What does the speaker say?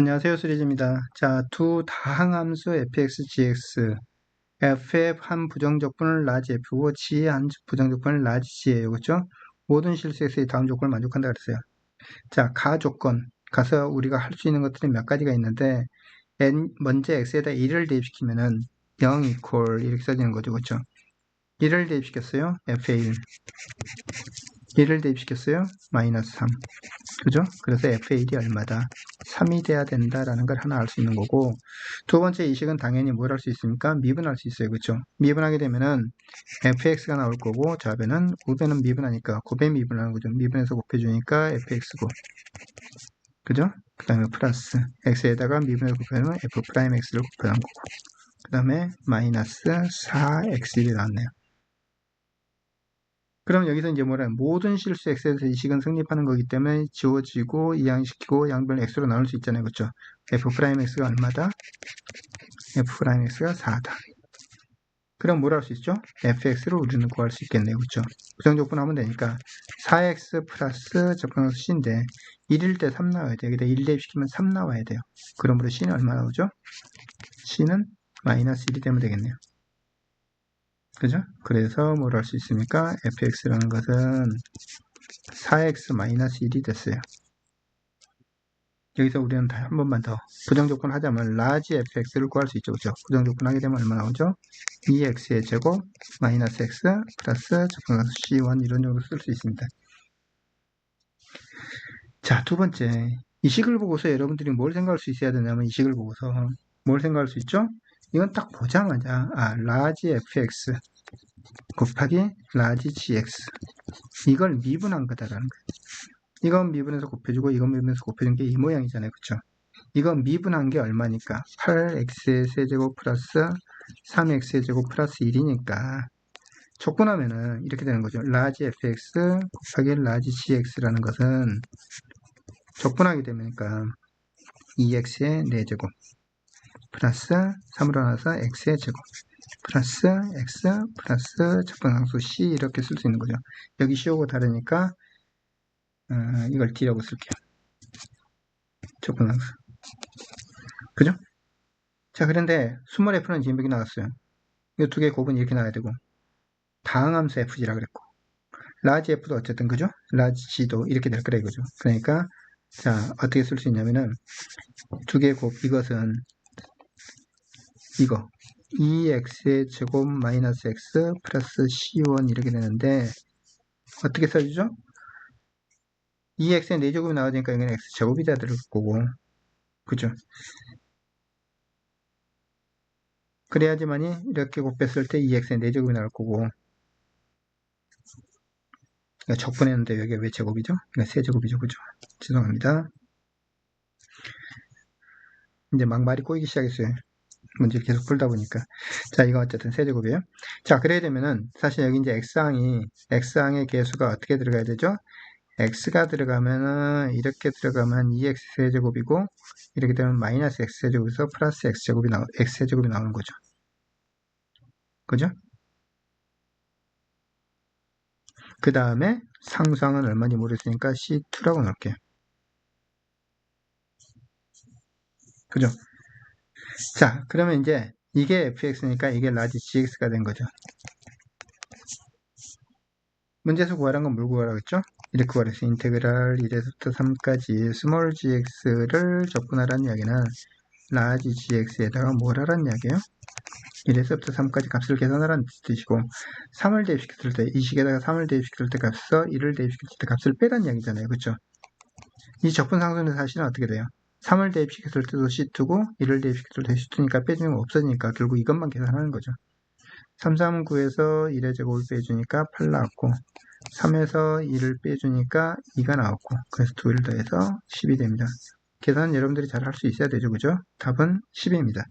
안녕하세요. 수리즈입니다. 자, 두 다항함수 fx, gx f의 한 부정적분을 라지 f고 g의 한 부정적분을 라지 g예요. 그렇죠? 모든 실수에서의 다음 조건을 만족한다 그랬어요. 자, 가 조건 가서 우리가 할 수 있는 것들이 몇 가지가 있는데 n 먼저 x에다 1을 대입시키면은 0 equal 이렇게 써지는 거죠. 그렇죠? 1을 대입시켰어요. f에 1 1을 대입시켰어요. 마이너스 3 그죠? 그래서 f1이 얼마다? 3이 돼야 된다라는 걸 하나 알 수 있는 거고 두 번째 이식은 당연히 뭘 할 수 있습니까? 미분할 수 있어요. 그렇죠? 미분하게 되면은 fx가 나올 거고 좌변은 우변은 미분하니까 곱에 미분하는 거죠. 미분해서 곱해주니까 fx고 그죠? 그 다음에 플러스 x에다가 미분해서 곱하면 f 프라임 x를 곱하는 거고 그 다음에 마이너스 4x이 나왔네요. 그럼 여기서 이제 뭐라 모든 실수 x에서 이 식은 성립하는 거기 때문에 지워지고 이항시키고 양변 x로 나눌 수 있잖아요. 그렇죠? f 프라임 x가 얼마다? f 프라임 x가 4다. 그럼 뭐라 할수 있죠? fx를 우리는 구할 수 있겠네요. 그렇죠? 부정조건 하면 되니까 4x 플러스 적분함수 c인데 1일 때 3 나와야 돼요. 여기다 1 대입시키면 3 나와야 돼요. 그러므로 c는 얼마 나오죠? c는 마이너스 1이 되면 되겠네요. 그죠? 그래서 뭘 할 수 있습니까? fx라는 것은 4x-1이 됐어요. 여기서 우리는 한 번만 더 부정조건 하자면 라지 fx를 구할 수 있죠. 그죠? 부정조건 하게 되면 얼마 나오죠? 2x의 제곱 마이너스 x 플러스 적분함수 c1 이런 정도 쓸 수 있습니다. 자, 두 번째. 이 식을 보고서 여러분들이 뭘 생각할 수 있어야 되냐면 이 식을 보고서 뭘 생각할 수 있죠? 이건 딱 보자마자 아 라지 fx 곱하기 라지 gx 이걸 미분한 거다라는 거예요. 이건 미분해서 곱해주고 이건 미분해서 곱해준 게 이 모양이잖아요. 그쵸? 이건 미분한 게 얼마니까? 8x의 세제곱 플러스 3x의 제곱 플러스 1이니까 촉분하면은 이렇게 되는 거죠. 라지 fx 곱하기 라지 gx라는 것은 적분하게 되니까 2x의 4제곱 플러스 3으로 나눠서 x의 제곱 플러스 x 플러스 적분함수 c 이렇게 쓸 수 있는 거죠. 여기 c하고 다르니까 어, 이걸 d라고 쓸게요. 적분함수 그죠? 자 그런데 스몰 f는 지금 여기 나왔어요. 이 두 개 곱은 이렇게 나와야 되고 다항함수 fg라 그랬고 라지 f도 어쨌든 그죠? 라지 g도 이렇게 될 거라 이거죠. 그러니까 자 어떻게 쓸 수 있냐면은 두 개 곱 이것은 이거 2x의 제곱 마이너스 x 플러스 c1 이렇게 되는데 어떻게 써주죠? 2x의 4제곱이 나와지니까 여기는 x제곱이 다 들을 거고 그죠? 그래야지만이 이렇게 곱했을 때 2x의 4제곱이 나올 거고 그러니까 적분했는데 여기가 왜 제곱이죠? 그러니까 세제곱이죠 그죠? 죄송합니다 이제 막 말이 꼬이기 시작했어요 문제를 계속 풀다 보니까. 자, 이거 어쨌든 세제곱이에요. 자, 그래야 되면은, 사실 여기 이제 x항이, x항의 개수가 어떻게 들어가야 되죠? x가 들어가면은, 이렇게 들어가면 2x 세제곱이고, 이렇게 되면 마이너스 x 세제곱에서 플러스 x 제곱이 나오, x 세제곱이 나오는 거죠. 그죠? 그 다음에 상수항은 얼마인지 모르겠으니까 C2라고 넣을게요. 그죠? 자, 그러면 이제 이게 fx니까 이게 라지 gx가 된 거죠. 문제에서 구하란 건 뭘 구하라고 했죠? 이렇게 구하랬어. 인테그랄 1에서부터 3까지 스몰 gx를 적분하라는 이야기는 라지 gx에다가 뭘 하라는 이야기예요? 1에서부터 3까지 값을 계산하라는 뜻이고 3을 대입시켰을 때 이 식에다가 3을 대입시켰을 때 값서 1을 대입시켰을 때 값을 빼란 이야기잖아요. 그렇죠? 이 적분 상수는 사실은 어떻게 돼요? 3을 대입시켰을 때도 C2고 1을 대입시켰을 때도 C2니까 빼주는 거 없어지니까 결국 이것만 계산하는 거죠. 3, 3, 9에서 1의 제곱을 빼주니까 8 나왔고 3에서 1을 빼주니까 2가 나왔고 그래서 2를 더해서 10이 됩니다. 계산은 여러분들이 잘 할 수 있어야 되죠. 그죠? 답은 10입니다.